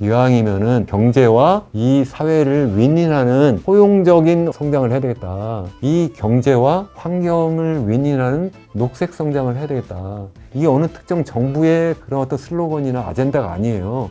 기왕이면은 경제와 이 사회를 윈윈하는 포용적인 성장을 해야 되겠다. 이 경제와 환경을 윈윈하는 녹색 성장을 해야 되겠다. 이게 어느 특정 정부의 그런 어떤 슬로건이나 아젠다가 아니에요.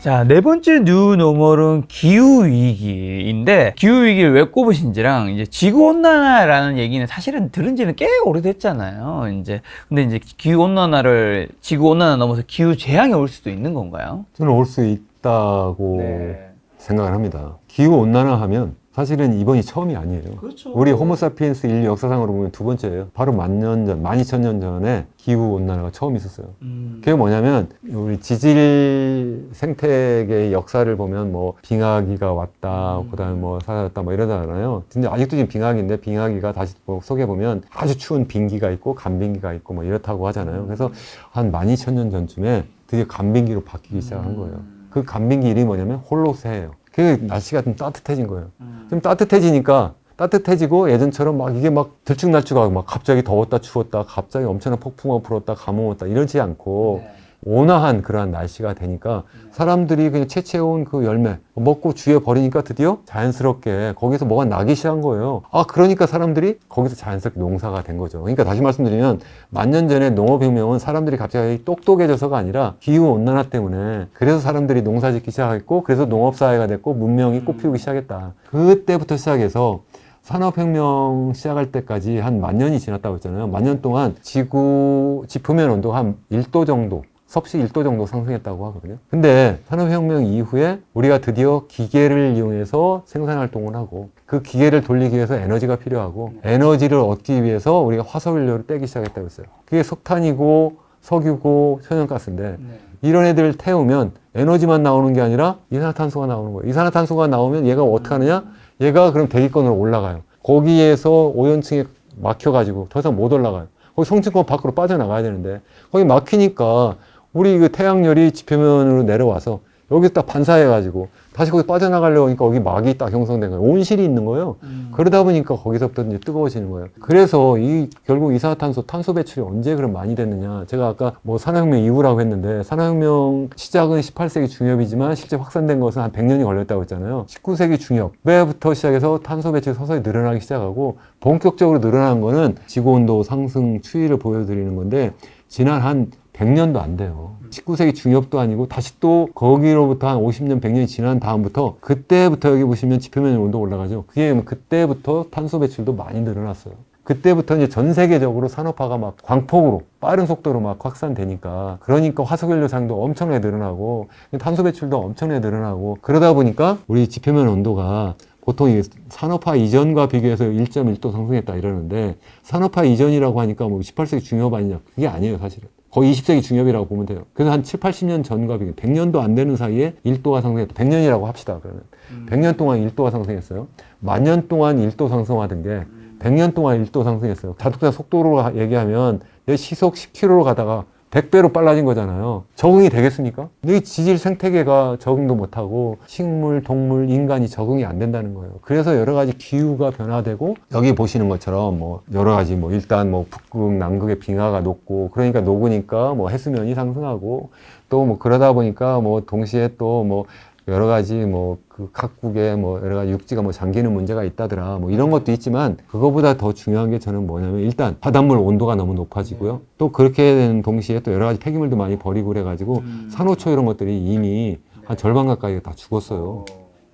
자, 네 번째 뉴 노멀은 기후 위기인데, 기후 위기를 왜 꼽으신지랑, 이제 지구 온난화라는 얘기는 사실은 들은 지는 꽤 오래됐잖아요. 이제, 근데 이제 기후 온난화를, 지구 온난화 넘어서 기후 재앙이 올 수도 있는 건가요? 저는 올 수 있다고 네. 생각을 합니다. 기후 온난화 하면 사실은 이번이 처음이 아니에요. 그렇죠. 우리 호모사피엔스 인류 역사상으로 보면 두 번째예요. 바로 만 년 전, 만 이천 년 전에 기후 온난화가 처음 있었어요. 음. 그게 뭐냐면 우리 지질 생태계의 역사를 보면 뭐 빙하기가 왔다, 음. 그다음에 뭐 사라졌다, 뭐 이러잖아요. 근데 아직도 지금 빙하기인데 빙하기가 다시 뭐 속에 보면 아주 추운 빙기가 있고 간빙기가 있고 뭐 이렇다고 하잖아요. 그래서 한 12,000년 전쯤에 드디어 간빙기로 바뀌기 시작한 거예요. 그 간빙기 이름이 뭐냐면 홀로세예요. 그 날씨가 좀 따뜻해진 거예요. 음. 좀 따뜻해지니까 따뜻해지고 예전처럼 막 이게 막 들쭉날쭉하고 막 갑자기 더웠다 추웠다 갑자기 엄청난 폭풍우 불었다 가뭄 왔다 이러지 않고 네. 온화한 그러한 날씨가 되니까 사람들이 그냥 채취해온 그 열매 먹고 주에 버리니까 드디어 자연스럽게 거기서 뭐가 나기 시작한 거예요. 아 그러니까 사람들이 거기서 자연스럽게 농사가 된 거죠. 그러니까 다시 말씀드리면 만년 전에 농업혁명은 사람들이 갑자기 똑똑해져서가 아니라 기후 온난화 때문에 그래서 사람들이 농사 짓기 시작했고 그래서 농업 사회가 됐고 문명이 꽃피우기 시작했다. 그때부터 시작해서 산업혁명 시작할 때까지 한 만 년이 지났다고 했잖아요. 만 년 동안 지구 지표면 온도가 한 1도 정도, 섭씨 1도 정도 상승했다고 하거든요. 근데 산업혁명 이후에 우리가 드디어 기계를 이용해서 생산 활동을 하고 그 기계를 돌리기 위해서 에너지가 필요하고 에너지를 얻기 위해서 우리가 화석연료를 떼기 시작했다고 했어요. 그게 석탄이고 석유고 천연가스인데 네. 이런 애들을 태우면 에너지만 나오는 게 아니라 이산화탄소가 나오는 거예요. 이산화탄소가 나오면 얘가 어떻게 하느냐? 얘가 그럼 대기권으로 올라가요. 거기에서 오연층에 막혀가지고 더 이상 못 올라가요. 거기 성층권 밖으로 빠져나가야 되는데 거기 막히니까 우리 그 태양열이 지표면으로 내려와서 여기서 딱 반사해가지고 다시 거기 빠져나가려고 하니까 거기 막이 딱 형성된 거예요. 온실이 있는 거예요. 음. 그러다 보니까 거기서부터 이제 뜨거워지는 거예요. 그래서 이 결국 이산화탄소 탄소 배출이 언제 그럼 많이 됐느냐? 제가 아까 뭐 산업혁명 이후라고 했는데 산업혁명 시작은 18세기 중엽이지만 실제 확산된 것은 한 100년이 걸렸다고 했잖아요. 19세기 중엽부터 시작해서 탄소 배출이 서서히 늘어나기 시작하고 본격적으로 늘어난 거는 지구 온도 상승 추이를 보여드리는 건데 지난 한 100년도 안 돼요. 19세기 중엽도 아니고 다시 또 거기로부터 한 50년, 100년이 지난 다음부터 그때부터 여기 보시면 지표면 온도 올라가죠. 그게 뭐 그때부터 탄소 배출도 많이 늘어났어요. 그때부터 이제 전 세계적으로 산업화가 막 광폭으로 빠른 속도로 막 확산되니까 그러니까 화석연료 사용도 엄청나게 늘어나고 탄소 배출도 엄청나게 늘어나고 그러다 보니까 우리 지표면 온도가 보통 이 산업화 이전과 비교해서 1.1도 상승했다 이러는데 산업화 이전이라고 하니까 뭐 18세기 중엽 아니냐. 그게 아니에요 사실은. 거의 20세기 중엽이라고 보면 돼요. 그래서 한 7, 80년 전과 비교. 100년도 안 되는 사이에 1도가 상승했다. 100년이라고 합시다 그러면. 100년 동안 1도가 상승했어요. 만년 동안 1도 상승하던 게 100년 동안 1도 상승했어요. 자동차 속도로 하- 얘기하면 내 시속 10km로 가다가 100배로 빨라진 거잖아요. 적응이 되겠습니까? 이 지질 생태계가 적응도 못하고 식물, 동물, 인간이 적응이 안 된다는 거예요. 그래서 여러 가지 기후가 변화되고 여기 보시는 것처럼 뭐 여러 가지 뭐 일단 뭐 북극, 남극의 빙하가 녹고 그러니까 녹으니까 뭐 해수면이 상승하고 또 뭐 그러다 보니까 뭐 동시에 또 뭐 여러 가지 뭐 그 각국의 뭐 여러 가지 육지가 뭐 잠기는 문제가 있다더라. 뭐 이런 것도 있지만 그거보다 더 중요한 게 저는 뭐냐면 일단 바닷물 온도가 너무 높아지고요. 또 그렇게 되는 동시에 또 여러 가지 폐기물도 많이 버리고 그래가지고 산호초 이런 것들이 이미 한 절반 가까이 다 죽었어요.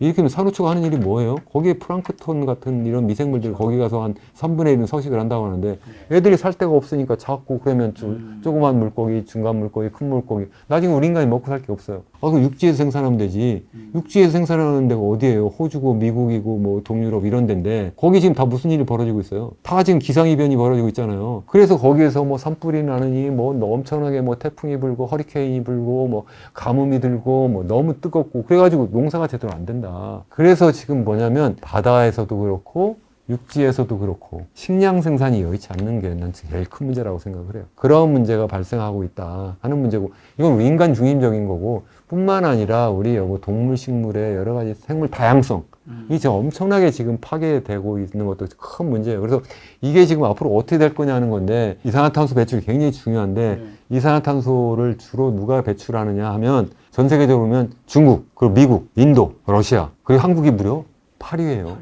이렇게 하면 산호초가 하는 일이 뭐예요? 거기에 플랑크톤 같은 이런 미생물들이 거기 가서 한 3분의 1은 서식을 한다고 하는데 애들이 살 데가 없으니까 자꾸 그러면 좀 조그만 물고기, 중간 물고기, 큰 물고기 나중에 우리 인간이 먹고 살 게 없어요. 아, 그럼 육지에서 생산하면 되지. 육지에서 생산하는 데가 어디예요? 호주고 미국이고 뭐 동유럽 이런 데인데 거기 지금 다 무슨 일이 벌어지고 있어요? 다 지금 기상이변이 벌어지고 있잖아요. 그래서 거기에서 뭐 산불이 나느니 뭐 엄청나게 뭐 태풍이 불고 허리케인이 불고 뭐 가뭄이 들고 뭐 너무 뜨겁고 그래가지고 농사가 제대로 안 된다. 그래서 지금 뭐냐면 바다에서도 그렇고 육지에서도 그렇고 식량 생산이 여의치 않는 게 난 제일 큰 문제라고 생각을 해요. 그런 문제가 발생하고 있다 하는 문제고 이건 인간 중심적인 거고 뿐만 아니라 우리 뭐 동물 식물의 여러 가지 생물 다양성 이 지금 엄청나게 지금 파괴되고 있는 것도 큰 문제예요. 그래서 이게 지금 앞으로 어떻게 될 거냐는 건데 이산화탄소 배출이 굉장히 중요한데 이산화탄소를 주로 누가 배출하느냐 하면 전 세계적으로 보면 중국, 그리고 미국, 인도, 러시아, 그리고 한국이 무려 8위예요.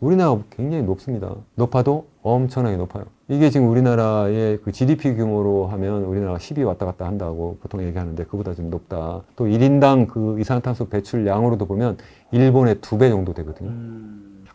우리나라가 굉장히 높습니다. 높아도 엄청나게 높아요. 이게 지금 우리나라의 그 GDP 규모로 하면 우리나라가 10위 왔다 갔다 한다고 보통 얘기하는데 그보다 좀 높다. 또 1인당 그 이산화탄소 배출량으로도 보면 일본의 두배 정도 되거든요.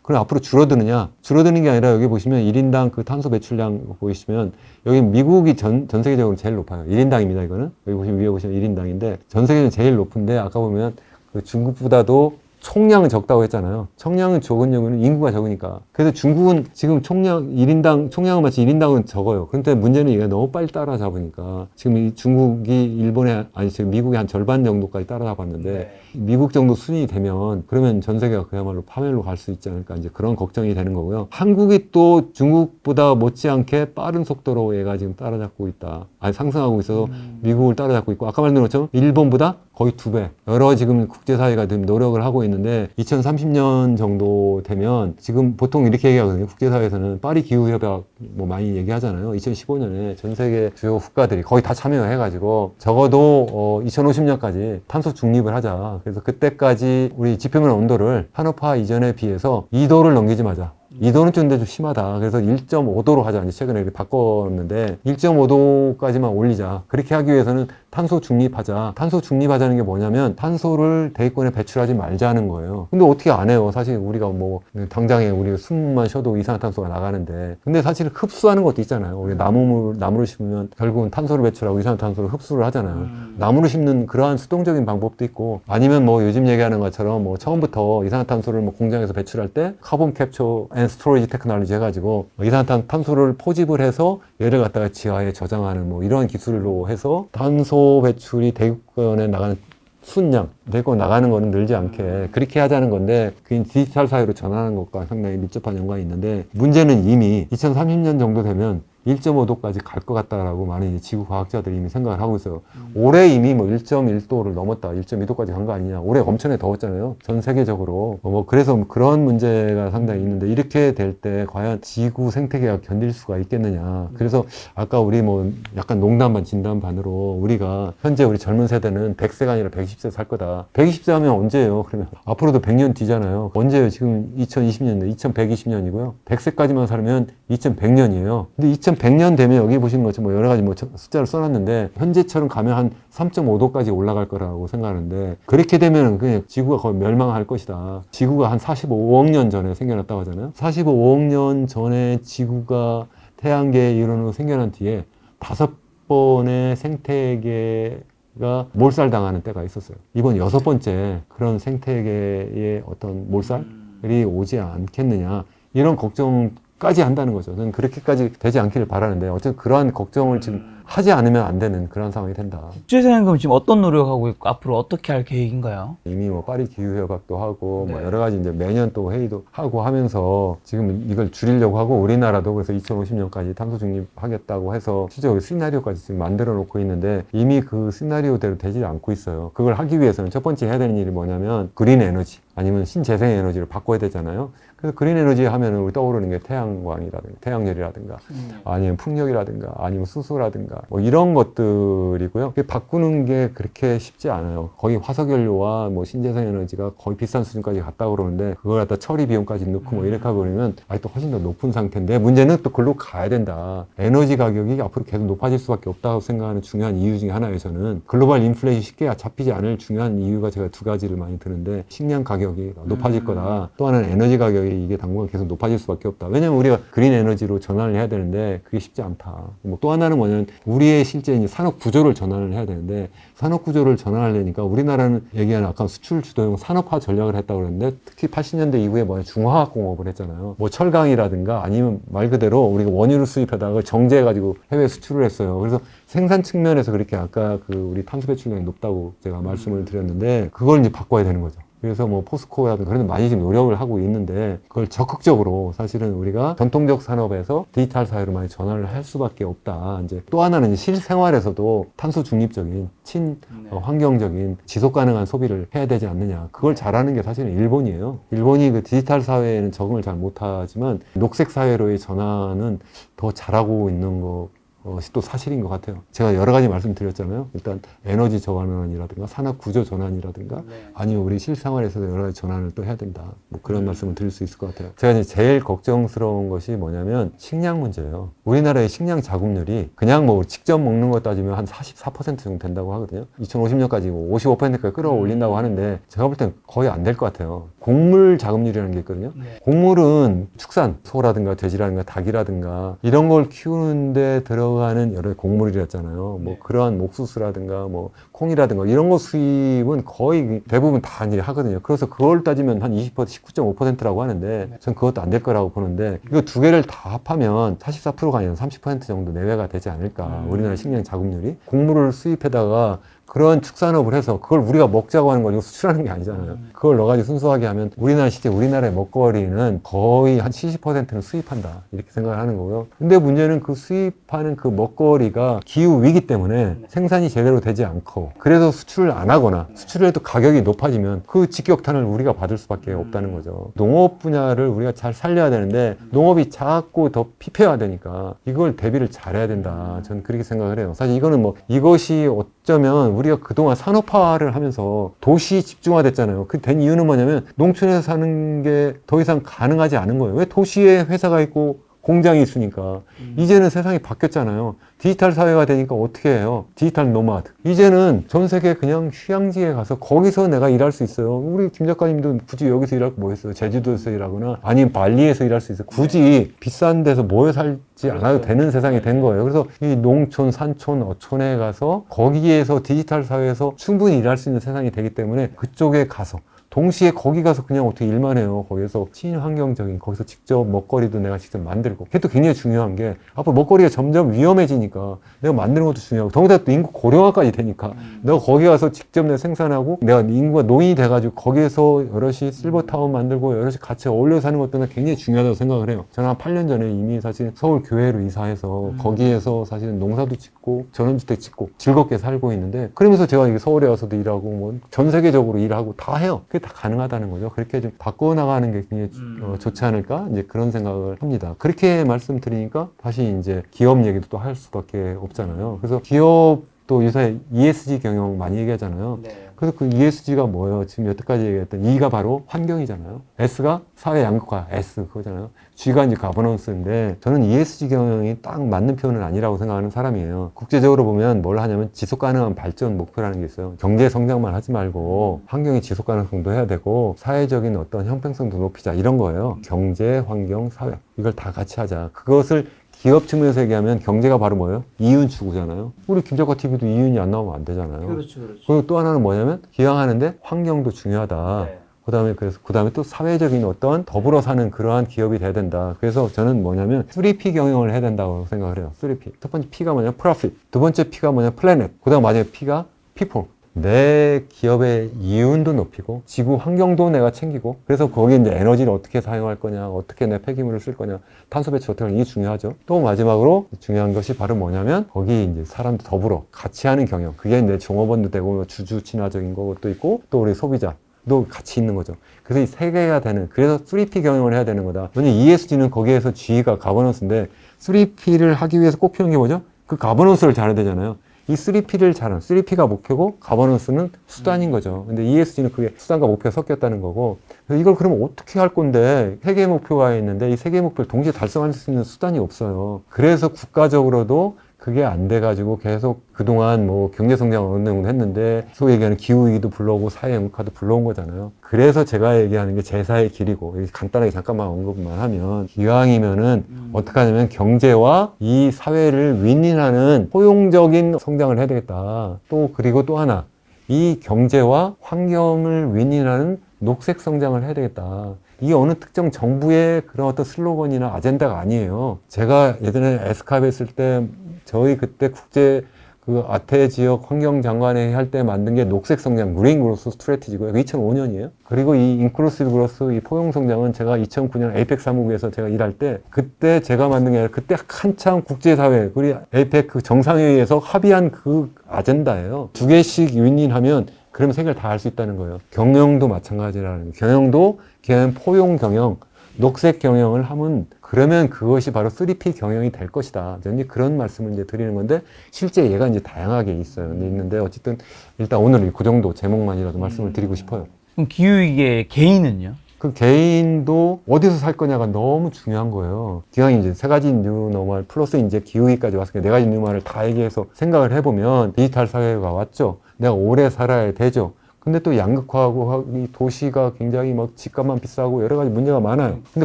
그럼 앞으로 줄어드느냐? 줄어드는 게 아니라 여기 보시면 1인당 그 탄소 배출량 보이시면 여기 미국이 전, 전 세계적으로 제일 높아요. 1인당입니다, 이거는. 여기 보시면 위에 보시면 1인당인데 전 세계적으로 제일 높은데 아까 보면 그 중국보다도 총량은 적다고 했잖아요. 총량은 적은 이유는 인구가 적으니까. 그래서 중국은 지금 총량, 1인당, 총량은 마치 1인당은 적어요. 그런데 문제는 얘가 너무 빨리 따라잡으니까. 지금 이 중국이 일본에, 아니, 지금 미국의 한 절반 정도까지 따라잡았는데, 미국 정도 수준이 되면, 그러면 전 세계가 그야말로 파멸로 갈 수 있지 않을까. 이제 그런 걱정이 되는 거고요. 한국이 또 중국보다 못지않게 빠른 속도로 얘가 지금 따라잡고 있다. 아니, 상승하고 있어서 미국을 따라잡고 있고, 아까 말했던 것처럼 일본보다 거의 두 배. 여러 지금 국제사회가 지금 노력을 하고 있는 데 2030년 정도 되면 지금 보통 이렇게 얘기하거든요. 국제사회에서는 파리 기후협약 뭐 많이 얘기하잖아요. 2015년에 전 세계 주요 국가들이 거의 다 참여해가지고 적어도 어 2050년까지 탄소 중립을 하자. 그래서 그때까지 우리 지표면 온도를 산업화 이전에 비해서 2도를 넘기지 마자. 2도는 좀 근데 좀 심하다. 그래서 1.5도로 하자. 이제 최근에 이렇게 바꿨는데 1.5도까지만 올리자. 그렇게 하기 위해서는 탄소 중립하자. 탄소 중립하자는 게 뭐냐면 탄소를 대기권에 배출하지 말자는 거예요. 근데 어떻게 안 해요? 사실 우리가 뭐 당장에 우리 숨만 쉬어도 이산화탄소가 나가는데 근데 사실 흡수하는 것도 있잖아요. 우리 나무를 나무를 심으면 결국은 탄소를 배출하고 이산화탄소를 흡수를 하잖아요. 나무를 심는 그러한 수동적인 방법도 있고 아니면 뭐 요즘 얘기하는 것처럼 뭐 처음부터 이산화탄소를 뭐 공장에서 배출할 때 카본 캡처 앤 스토리지 테크놀로지 해가지고 이산화탄소를 포집을 해서 얘를 갖다가 지하에 저장하는 뭐 이런 기술로 해서 탄소 배출이 대기권에 나가는 순양, 대기권 나가는 거는 늘지 않게 그렇게 하자는 건데 그 디지털 사회로 전환하는 것과 상당히 밀접한 연관이 있는데 문제는 이미 2030년 정도 되면 1.5도까지 갈 것 같다라고 많은 지구 과학자들이 이미 생각을 하고 있어요. 올해 이미 뭐 1.1도를 넘었다, 1.2도까지 간 거 아니냐. 올해 엄청나게 더웠잖아요. 전 세계적으로. 어, 뭐 그래서 그런 문제가 상당히 있는데 이렇게 될 때 과연 지구 생태계가 견딜 수가 있겠느냐. 그래서 아까 우리 뭐 약간 농담 반 진담 반으로 우리가 현재 우리 젊은 세대는 100세가 아니라 120세 살 거다. 120세 하면 언제예요? 그러면 앞으로도 100년 뒤잖아요. 언제예요? 지금 2020년인데 2120년이고요. 100세까지만 살면 2100년이에요. 근데 2100년 되면 여기 보시는 것처럼 뭐 여러 가지 뭐 숫자를 써놨는데 현재처럼 가면 한 3.5도까지 올라갈 거라고 생각하는데 그렇게 되면 그냥 지구가 거의 멸망할 것이다. 지구가 한 45억 년 전에 생겨났다고 하잖아요. 45억 년 전에 지구가 태양계에 일어나고 생겨난 뒤에 다섯 번의 생태계가 몰살당하는 때가 있었어요. 이번 여섯 번째 그런 생태계의 어떤 몰살이 오지 않겠느냐 이런 걱정 까지 한다는 거죠. 저는 그렇게까지 되지 않기를 바라는데 어쨌든 그러한 걱정을 지금 하지 않으면 안 되는 그런 상황이 된다. 국제사회는 지금 어떤 노력하고 있고 앞으로 어떻게 할 계획인가요? 이미 뭐 파리 기후 협약도 하고 뭐 네. 여러 가지 이제 매년 또 회의도 하고 하면서 지금 이걸 줄이려고 하고 우리나라도 그래서 2050년까지 탄소 중립하겠다고 해서 실제로 시나리오까지 지금 만들어 놓고 있는데 이미 그 시나리오대로 되지 않고 있어요. 그걸 하기 위해서는 첫 번째 해야 되는 일이 뭐냐면 그린 에너지 아니면 신재생 에너지를 바꿔야 되잖아요. 그래서 그린 에너지 하면은 우리 떠오르는 게 태양광이라든가 태양열이라든가 아니면 풍력이라든가 아니면 수소라든가 뭐 이런 것들이고요. 바꾸는 게 그렇게 쉽지 않아요. 거의 화석연료와 뭐 신재생 에너지가 거의 비싼 수준까지 갔다 그러는데 그걸 갖다 처리 비용까지 넣고 뭐 이렇게 하고 그러면 아직도 훨씬 더 높은 상태인데 문제는 또 글로 가야 된다. 에너지 가격이 앞으로 계속 높아질 수밖에 없다고 생각하는 중요한 이유 중에 하나에 저는 글로벌 인플레이션이 쉽게 잡히지 않을 중요한 이유가 제가 두 가지를 많이 드는데 식량 가격 이 높아질 거다. 또 하나는 에너지 가격이 이게 당분간 계속 높아질 수밖에 없다. 왜냐면 우리가 그린 에너지로 전환을 해야 되는데 그게 쉽지 않다. 뭐 또 하나는 뭐냐면 우리의 실제 이제 산업 구조를 전환을 해야 되는데 산업 구조를 전환하려니까 우리나라는 얘기하는 아까 수출 주도형 산업화 전략을 했다고 그랬는데 특히 80년대 이후에 뭐냐 중화학 공업을 했잖아요. 뭐 철강이라든가 아니면 말 그대로 우리가 원유를 수입하다가 정제해가지고 해외 수출을 했어요. 그래서 생산 측면에서 그렇게 아까 그 우리 탄소 배출량이 높다고 제가 말씀을 드렸는데 그걸 이제 바꿔야 되는 거죠. 그래서 뭐 포스코라든 그런 데 많이 지금 노력을 하고 있는데 그걸 적극적으로 사실은 우리가 전통적 산업에서 디지털 사회로 많이 전환을 할 수밖에 없다. 이제 또 하나는 실생활에서도 탄소 중립적인 친 어, 환경적인 지속 가능한 소비를 해야 되지 않느냐. 그걸 잘하는 게 사실은 일본이에요. 일본이 그 디지털 사회에는 적응을 잘 못하지만 녹색 사회로의 전환은 더 잘하고 있는 거. 것이 또 사실인 것 같아요. 제가 여러 가지 말씀드렸잖아요. 일단 에너지 전환이라든가 산업 구조 전환이라든가 아니면 우리 실생활에서도 여러 가지 전환을 또 해야 된다. 뭐 그런 말씀을 드릴 수 있을 것 같아요. 제가 이제 제일 걱정스러운 것이 뭐냐면 식량 문제예요. 우리나라의 식량 자급률이 그냥 뭐 직접 먹는 거 따지면 한 44% 정도 된다고 하거든요. 2050년까지 55%까지 끌어올린다고 하는데 제가 볼 땐 거의 안 될 것 같아요. 곡물 자급률이라는 게 있거든요. 곡물은 축산, 소라든가 돼지라든가 닭이라든가 이런 걸 키우는데 들어 가는 여러 곡물이었잖아요. 뭐 그러한 옥수수라든가 뭐 콩이라든가 이런 거 수입은 거의 대부분 다 이제 하거든요. 그래서 그걸 따지면 한 20%, 19.5%라고 하는데 전 그것도 안 될 거라고 보는데 이거 두 개를 다 합하면 44%가 아니라 30% 정도 내외가 되지 않을까. 우리나라 식량 자급률이 곡물을 수입해다가 그런 축산업을 해서 그걸 우리가 먹자고 하는 건 이거 수출하는 게 아니잖아요. 그걸 넣어가지고 순수하게 하면 우리나라 실제 우리나라의 먹거리는 거의 한 70%는 수입한다 이렇게 생각을 하는 거고요. 근데 문제는 그 수입하는 그 먹거리가 기후 위기 때문에 생산이 제대로 되지 않고 그래서 수출을 안 하거나 수출을 해도 가격이 높아지면 그 직격탄을 우리가 받을 수밖에 없다는 거죠. 농업 분야를 우리가 잘 살려야 되는데 농업이 자꾸 더 피폐화되니까 이걸 대비를 잘해야 된다. 저는 그렇게 생각을 해요. 사실 이거는 뭐 이것이 어 쩌면 우리가 그동안 산업화를 하면서 도시 집중화 됐잖아요. 그 된 이유는 뭐냐면 농촌에서 사는 게 더 이상 가능하지 않은 거예요. 왜 도시에 회사가 있고 공장이 있으니까 이제는 세상이 바뀌었잖아요. 디지털 사회가 되니까 어떻게 해요? 디지털 노마드. 이제는 전 세계 그냥 휴양지에 가서 거기서 내가 일할 수 있어요. 우리 김 작가님도 굳이 여기서 일할 거뭐 있어요? 제주도에서 일하거나 아니면 발리에서 일할 수 있어요. 굳이 비싼 데서 모여 살지 않아도 되는 세상이 된 거예요. 그래서 이 농촌, 산촌, 어촌에 가서 거기에서 디지털 사회에서 충분히 일할 수 있는 세상이 되기 때문에 그쪽에 가서 동시에 거기 가서 그냥 어떻게 일만 해요. 거기서 친환경적인, 거기서 직접 먹거리도 내가 직접 만들고. 그게 또 굉장히 중요한 게, 앞으로 먹거리가 점점 위험해지니까 내가 만드는 것도 중요하고, 더군다나 또 인구 고령화까지 되니까, 내가 거기 가서 직접 내가 생산하고, 내가 인구가 노인이 돼가지고, 거기에서 여럿이 실버타운 만들고, 여럿이 같이 어울려 사는 것도 난 굉장히 중요하다고 생각을 해요. 저는 한 8년 전에 이미 사실 서울 교회로 이사해서, 거기에서 사실은 농사도 짓고, 전원주택 짓고, 즐겁게 살고 있는데, 그러면서 제가 서울에 와서도 일하고, 뭐, 전 세계적으로 일하고 다 해요. 다 가능하다는 거죠. 그렇게 좀 바꿔나가는 게 굉장히 어, 좋지 않을까? 이제 그런 생각을 합니다. 그렇게 말씀드리니까 다시 이제 기업 얘기도 또 할 수밖에 없잖아요. 그래서 기업 도 요새 ESG 경영 많이 얘기하잖아요. 그래서 그 ESG가 뭐예요? 지금 여태까지 얘기했던 E가 바로 환경이잖아요. S가 사회 양극화, S 그거잖아요. G가 이제 가버넌스인데 저는 ESG 경영이 딱 맞는 표현은 아니라고 생각하는 사람이에요. 국제적으로 보면 뭘 하냐면 지속 가능한 발전 목표라는 게 있어요. 경제 성장만 하지 말고 환경의 지속 가능성도 해야 되고 사회적인 어떤 형평성도 높이자 이런 거예요. 경제, 환경, 사회 이걸 다 같이 하자. 그것을 기업 측면에서 얘기하면 경제가 바로 뭐예요? 이윤 추구잖아요. 우리 김작가 TV도 이윤이 안 나오면 안 되잖아요. 그렇죠, 그렇죠. 그리고 또 하나는 뭐냐면 기왕하는데 환경도 중요하다. 네. 그다음에 그래서 그다음에 또 사회적인 어떤 더불어 사는 그러한 기업이 돼야 된다. 그래서 저는 뭐냐면 3P 경영을 해야 된다고 생각을 해요. 3P. 첫 번째 P가 뭐냐? profit. 두 번째 P가 뭐냐? planet. 그다음 마지막 P가 people. 내 기업의 이윤도 높이고 지구 환경도 내가 챙기고 그래서 거기에 이제 에너지를 어떻게 사용할 거냐 어떻게 내 폐기물을 쓸 거냐 탄소 배출 어떻게 하냐 이게 중요하죠 또 마지막으로 중요한 것이 바로 뭐냐면 거기 이제 사람도 더불어 같이 하는 경영 그게 이제 종업원도 되고 주주 친화적인 것도 있고 또 우리 소비자 도 같이 있는 거죠. 그래서 이 세 개가 되는, 그래서 3P 경영을 해야 되는 거다. 왜냐면 ESG는 거기에서 G가 가버넌스인데, 3P를 하기 위해서 꼭 필요한 게 뭐죠? 그 가버넌스를 잘해야 되잖아요. 이 3P를 잘하는, 3P가 목표고, 가버넌스는 수단인 거죠. 근데 ESG는 그게 수단과 목표가 섞였다는 거고, 이걸 그러면 어떻게 할 건데, 세 개의 목표가 있는데, 이 세 개의 목표를 동시에 달성할 수 있는 수단이 없어요. 그래서 국가적으로도 그게 안 돼가지고 계속 그동안 뭐 경제성장 어느 정도 했는데 소위 얘기하는 기후위기도 불러오고 사회연극화도 불러온 거잖아요. 그래서 제가 얘기하는 게 제사의 길이고 간단하게 잠깐만 언급만 하면 이왕이면은 어떻게 하냐면 경제와 이 사회를 윈윈하는 포용적인 성장을 해야 되겠다. 또 그리고 또 하나 이 경제와 환경을 윈윈하는 녹색 성장을 해야 되겠다. 이게 어느 특정 정부의 그런 어떤 슬로건이나 아젠다가 아니에요. 제가 예전에 에스캅 했을 때 저희 그때 국제 그 아태 지역 환경장관회 할때 만든 게 녹색 성장 그린 그로스 스트레티지고요. 2005년이에요. 그리고 이 인클루시브 그로스 이 포용 성장은 제가 2009년 에이펙 사무국에서 제가 일할 때 그때 제가 만든 게 아니라 그때 한참 국제사회 그리고 에이펙 그 정상회의에서 합의한 그 아젠다예요. 두 개씩 윈윈하면 그러면 생각을 다 할 수 있다는 거예요. 경영도 마찬가지라는 거예요. 경영도 그냥 포용 경영, 녹색 경영을 하면 그러면 그것이 바로 3P 경영이 될 것이다. 이제 그런 말씀을 이제 드리는 건데 실제 얘가 이제 다양하게 있어요. 있는데 어쨌든 일단 오늘은 그 정도 제목만이라도 말씀을 드리고 싶어요. 그럼 기후위기의 개인은요? 그 개인도 어디서 살 거냐가 너무 중요한 거예요. 기왕 이제 세 가지 뉴노멀 플러스 이제 기후위까지 왔으니까 네 가지 뉴노멀을 다 얘기해서 생각을 해보면 디지털 사회가 왔죠. 내가 오래 살아야 되죠. 근데 또 양극화하고 이 도시가 굉장히 막 집값만 비싸고 여러 가지 문제가 많아요. 근데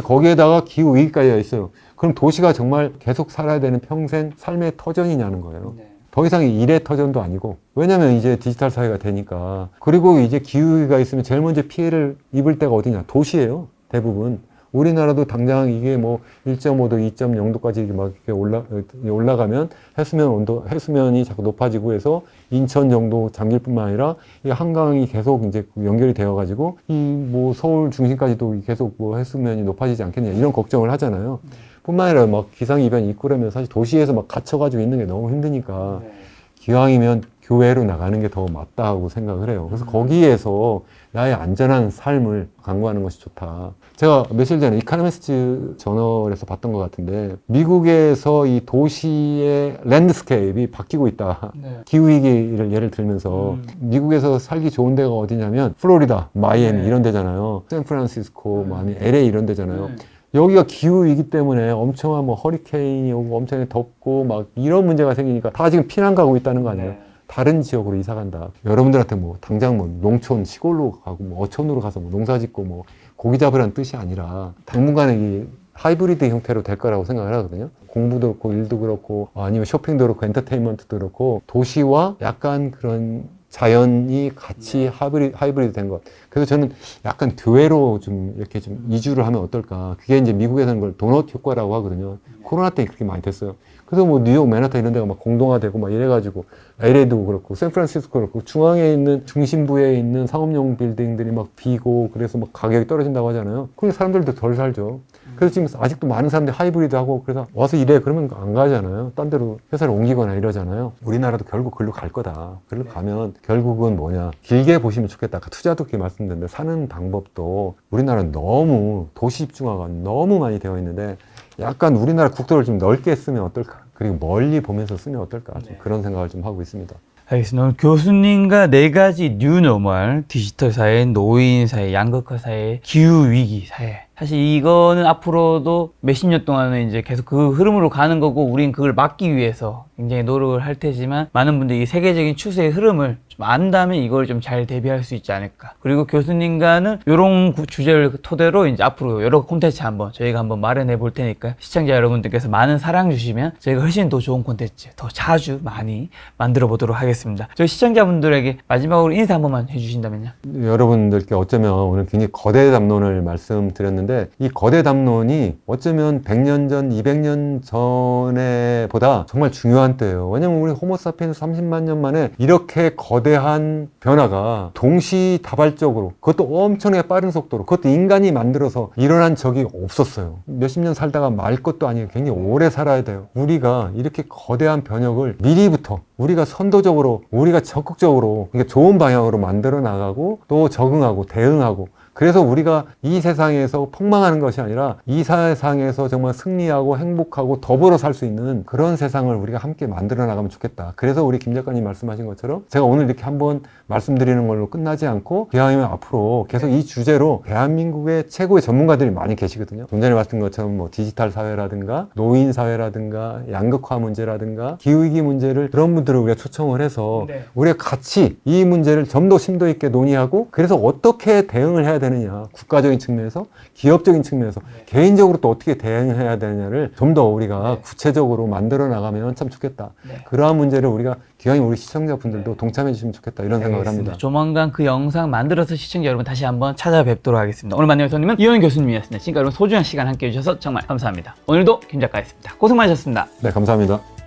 거기에다가 기후 위기까지가 있어요. 그럼 도시가 정말 계속 살아야 되는 평생 삶의 터전이냐는 거예요. 더 이상 일의 터전도 아니고 왜냐면 이제 디지털 사회가 되니까 그리고 이제 기후 위기가 있으면 제일 먼저 피해를 입을 때가 어디냐 도시예요 대부분 우리나라도 당장 이게 뭐 1.5도, 2.0도까지 이렇게 막 이렇게 올라 올라가면 해수면 온도 해수면이 자꾸 높아지고 해서 인천 정도 잠길 뿐만 아니라 이 한강이 계속 이제 연결이 되어 가지고 이 뭐 서울 중심까지도 계속 뭐 해수면이 높아지지 않겠냐 이런 걱정을 하잖아요. 뿐만 아니라 막 기상 이변이 있고 그러면 사실 도시에서 막 갇혀 가지고 있는 게 너무 힘드니까 기왕이면 교외로 나가는 게 더 맞다고 생각을 해요. 그래서 거기에서 나의 안전한 삶을 강구하는 것이 좋다. 제가 며칠 전에 이카노미스트 저널에서 봤던 것 같은데 미국에서 이 도시의 랜드스케이프이 바뀌고 있다. 기후위기를 예를 들면서 음. 미국에서 살기 좋은 데가 어디냐면 플로리다, 마이애미 네. 이런 데잖아요. 샌프란시스코, 뭐 아니면 LA 이런 데잖아요. 네. 여기가 기후 위기 때문에 엄청난 뭐 허리케인이 오고 엄청 덥고 막 이런 문제가 생기니까 다 지금 피난 가고 있다는 거 아니에요. 다른 지역으로 이사 간다. 여러분들한테 뭐 당장 뭐 농촌 시골로 가고 뭐 어촌으로 가서 뭐 농사 짓고 뭐 고기 잡으라는 뜻이 아니라 당분간에 이 하이브리드 형태로 될 거라고 생각을 하거든요. 공부도 그렇고 일도 그렇고 아니면 쇼핑도 그렇고 엔터테인먼트도 그렇고 도시와 약간 그런 자연이 같이 하이브리드, 하이브리드 된 것. 그래서 저는 약간 교외로 좀 이렇게 좀 이주를 하면 어떨까. 그게 이제 미국에서는 그걸 도넛 효과라고 하거든요. 코로나 때 그렇게 많이 됐어요. 그래서 뭐 뉴욕, 맨하탄 이런 데가 막 공동화되고 막 이래가지고 LA도 그렇고 샌프란시스코 그렇고 중앙에 있는 중심부에 있는 상업용 빌딩들이 막 비고 그래서 막 가격이 떨어진다고 하잖아요. 그럼 사람들도 덜 살죠. 그래서 지금 아직도 많은 사람들이 하이브리드 하고 그래서 와서 일해 그러면 안 가잖아요. 딴 데로 회사를 옮기거나 이러잖아요. 우리나라도 결국 글로 갈 거다. 글로 가면 결국은 뭐냐. 길게 보시면 좋겠다. 아까 투자도 그렇게 말씀드렸는데 사는 방법도 우리나라는 너무 도시 집중화가 너무 많이 되어 있는데 약간 우리나라 국토를 좀 넓게 쓰면 어떨까. 그리고 멀리 보면서 쓰면 어떨까. 좀 그런 생각을 좀 하고 있습니다. 알겠습니다. 교수님과 네 가지 뉴노멀, 디지털 사회, 노인 사회, 양극화 사회, 기후 위기 사회. 사실 이거는 앞으로도 몇십 년 동안은 이제 계속 그 흐름으로 가는 거고, 우린 그걸 막기 위해서 굉장히 노력을 할 테지만, 많은 분들이 이 세계적인 추세의 흐름을 좀 안다면 이걸 좀 잘 대비할 수 있지 않을까. 그리고 교수님과는 이런 주제를 토대로 이제 앞으로 여러 콘텐츠 한번 저희가 한번 마련해 볼 테니까 시청자 여러분들께서 많은 사랑 주시면 저희가 훨씬 더 좋은 콘텐츠 더 자주 많이 만들어 보도록 하겠습니다. 저희 시청자분들에게 마지막으로 인사 한 번만 해주신다면요. 여러분들께 어쩌면 오늘 굉장히 거대 담론을 말씀드렸는데 이 거대 담론이 어쩌면 100년 전, 200년 전에 보다 정말 중요한 때예요. 왜냐면 우리 호모사피엔스 30만 년 만에 이렇게 거대한 변화가 동시다발적으로 그것도 엄청나게 빠른 속도로 그것도 인간이 만들어서 일어난 적이 없었어요. 몇십 년 살다가 말 것도 아니에요. 굉장히 오래 살아야 돼요. 우리가 이렇게 거대한 변혁을 미리부터 우리가 선도적으로 우리가 적극적으로 그러니까 좋은 방향으로 만들어 나가고 또 적응하고 대응하고 그래서 우리가 이 세상에서 폭망하는 것이 아니라 이 세상에서 정말 승리하고 행복하고 더불어 살 수 있는 그런 세상을 우리가 함께 만들어 나가면 좋겠다. 그래서 우리 김 작가님 말씀하신 것처럼 제가 오늘 이렇게 한번 말씀드리는 걸로 끝나지 않고 기왕이면 앞으로 계속 이 주제로 대한민국의 최고의 전문가들이 많이 계시거든요. 좀 전에 말씀 것처럼 뭐 디지털 사회라든가 노인 사회라든가 양극화 문제라든가 기후위기 문제를 그런 분들을 우리가 초청을 해서 네. 우리가 같이 이 문제를 좀 더 심도 있게 논의하고 그래서 어떻게 대응을 해야 되느냐 국가적인 측면에서 기업적인 측면에서 개인적으로 또 어떻게 대응해야 되느냐를 좀 더 우리가 구체적으로 만들어 나가면 참 좋겠다 네. 그러한 문제를 우리가 기왕이 우리 시청자분들도 동참해 주시면 좋겠다 이런 생각 을 합니다 조만간 그 영상 만들어서 시청자 여러분 다시 한번 찾아뵙도록 하겠습니다. 오늘 만난 교수님은 이현 교수님이었습니다. 지금까지 여러분 소중한 시간 함께 해주셔서 정말 감사합니다. 오늘도 김 작가였습니다. 고생 많으셨습니다. 네 감사합니다